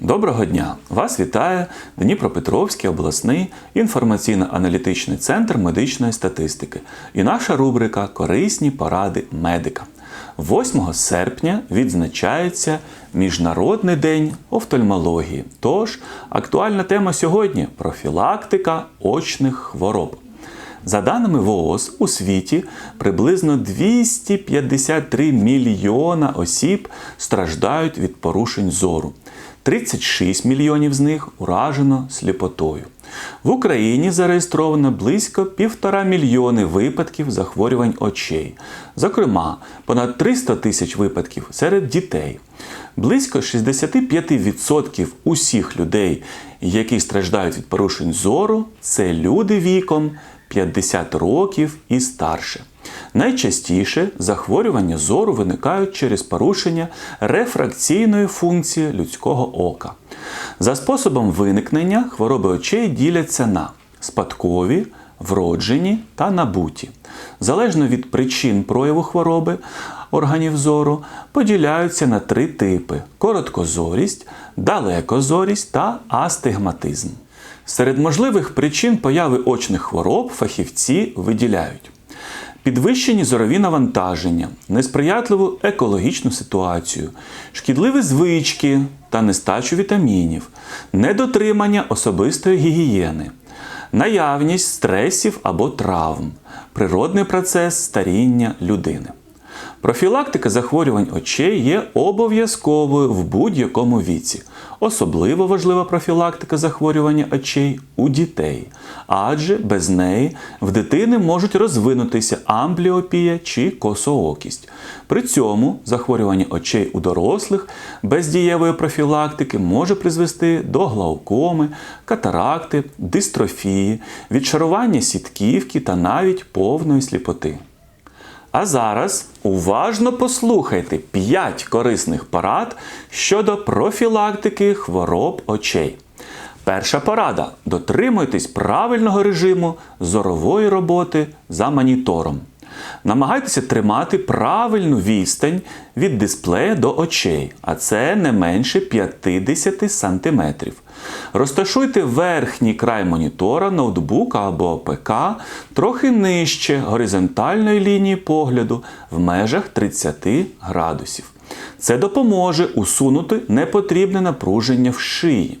Доброго дня! Вас вітає Дніпропетровський обласний інформаційно-аналітичний центр медичної статистики і наша рубрика Корисні поради медика. 8 серпня відзначається Міжнародний день офтальмології. Тож актуальна тема сьогодні профілактика очних хвороб. За даними ВООЗ, у світі приблизно 253 мільйона осіб страждають від порушень зору. 36 мільйонів з них уражено сліпотою. В Україні зареєстровано близько півтора мільйони випадків захворювань очей. Зокрема, понад 300 тисяч випадків серед дітей. Близько 65% усіх людей, які страждають від порушень зору, це люди віком 50 років і старше. Найчастіше захворювання зору виникають через порушення рефракційної функції людського ока. За способом виникнення хвороби очей діляться на спадкові, вроджені та набуті. Залежно від причин прояву хвороби органів зору поділяються на три типи: короткозорість, далекозорість та астигматизм. Серед можливих причин появи очних хвороб фахівці виділяють підвищені зорові навантаження, несприятливу екологічну ситуацію, шкідливі звички та нестачу вітамінів, недотримання особистої гігієни, наявність стресів або травм, природний процес старіння людини. Профілактика захворювань очей є обов'язковою в будь-якому віці. Особливо важлива профілактика захворювання очей у дітей, адже без неї в дитини можуть розвинутися амбліопія чи косоокість. При цьому захворювання очей у дорослих без дієвої профілактики може призвести до глаукоми, катаракти, дистрофії, відшарування сітківки та навіть повної сліпоти. А зараз уважно послухайте 5 корисних порад щодо профілактики хвороб очей. Перша порада: дотримуйтесь правильного режиму зорової роботи за монітором. Намагайтеся тримати правильну відстань від дисплея до очей, а це не менше 50 см. Розташуйте верхній край монітора, ноутбука або ПК трохи нижче горизонтальної лінії погляду в межах 30 градусів. Це допоможе усунути непотрібне напруження в шиї.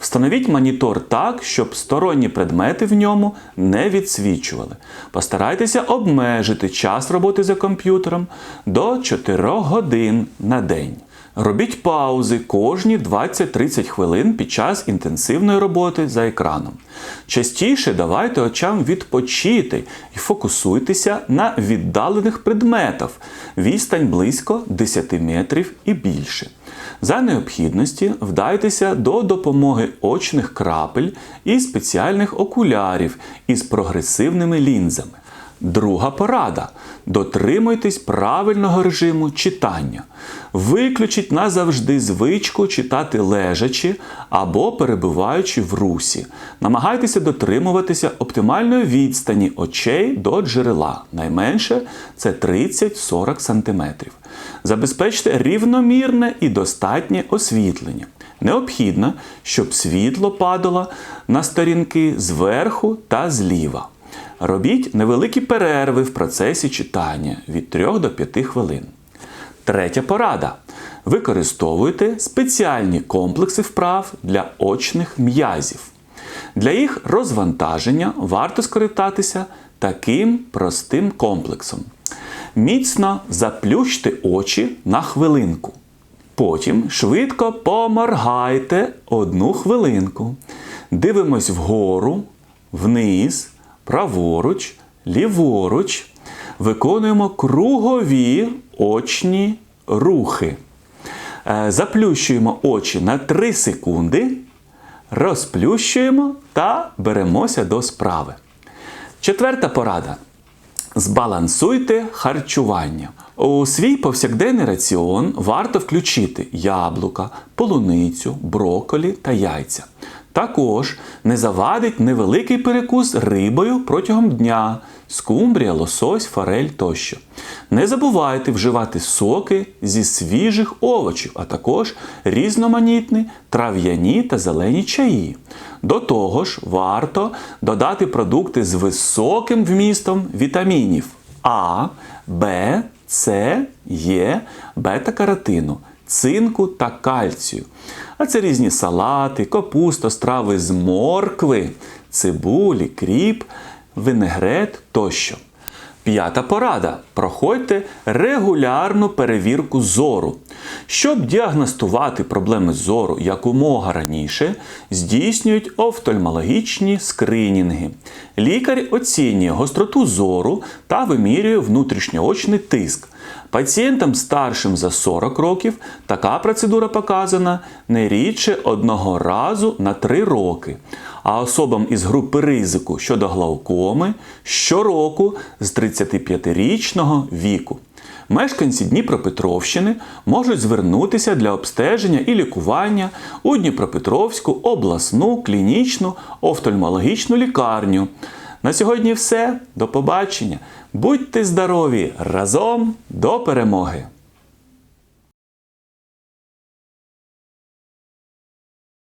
Встановіть монітор так, щоб сторонні предмети в ньому не відсвічували. Постарайтеся обмежити час роботи за комп'ютером до 4 годин на день. Робіть паузи кожні 20-30 хвилин під час інтенсивної роботи за екраном. Частіше давайте очам відпочити і фокусуйтеся на віддалених предметах, відстань близько 10 метрів і більше. За необхідності вдайтеся до допомоги очних крапель і спеціальних окулярів із прогресивними лінзами. Друга порада. Дотримуйтесь правильного режиму читання. Виключіть назавжди звичку читати лежачи або перебуваючи в русі. Намагайтеся дотримуватися оптимальної відстані очей до джерела. Найменше це 30-40 см. Забезпечте рівномірне і достатнє освітлення. Необхідно, щоб світло падало на сторінки зверху та зліва. Робіть невеликі перерви в процесі читання від 3 до 5 хвилин. Третя порада. Використовуйте спеціальні комплекси вправ для очних м'язів. Для їх розвантаження варто скористатися таким простим комплексом. Міцно заплющте очі на хвилинку. Потім швидко поморгайте одну хвилинку. Дивимось вгору, вниз, праворуч, ліворуч. Виконуємо кругові очні рухи. Е, Заплющуємо очі на 3 секунди, розплющуємо та беремося до справи. Четверта порада. Збалансуйте харчування. У свій повсякденний раціон варто включити яблука, полуницю, броколі та яйця. Також не завадить невеликий перекус рибою протягом дня скумбрія, лосось, форель тощо. Не забувайте вживати соки зі свіжих овочів, а також різноманітні трав'яні та зелені чаї. До того ж, варто додати продукти з високим вмістом вітамінів А, Б, С, Е, бета-каротину, цинку та кальцію. А це різні салати, капуста, страви з моркви, цибулі, кріп, винегрет тощо. П'ята порада. Проходьте регулярну перевірку зору. Щоб діагностувати проблеми зору якомога раніше, здійснюють офтальмологічні скринінги. Лікар оцінює гостроту зору та вимірює внутрішньоочний тиск. Пацієнтам старшим за 40 років така процедура показана не рідше одного разу на 3 роки, а особам із групи ризику щодо глаукоми щороку з 35-річного віку. Мешканці Дніпропетровщини можуть звернутися для обстеження і лікування у Дніпропетровську обласну клінічну офтальмологічну лікарню. На сьогодні все. До побачення. Будьте здорові! Разом до перемоги!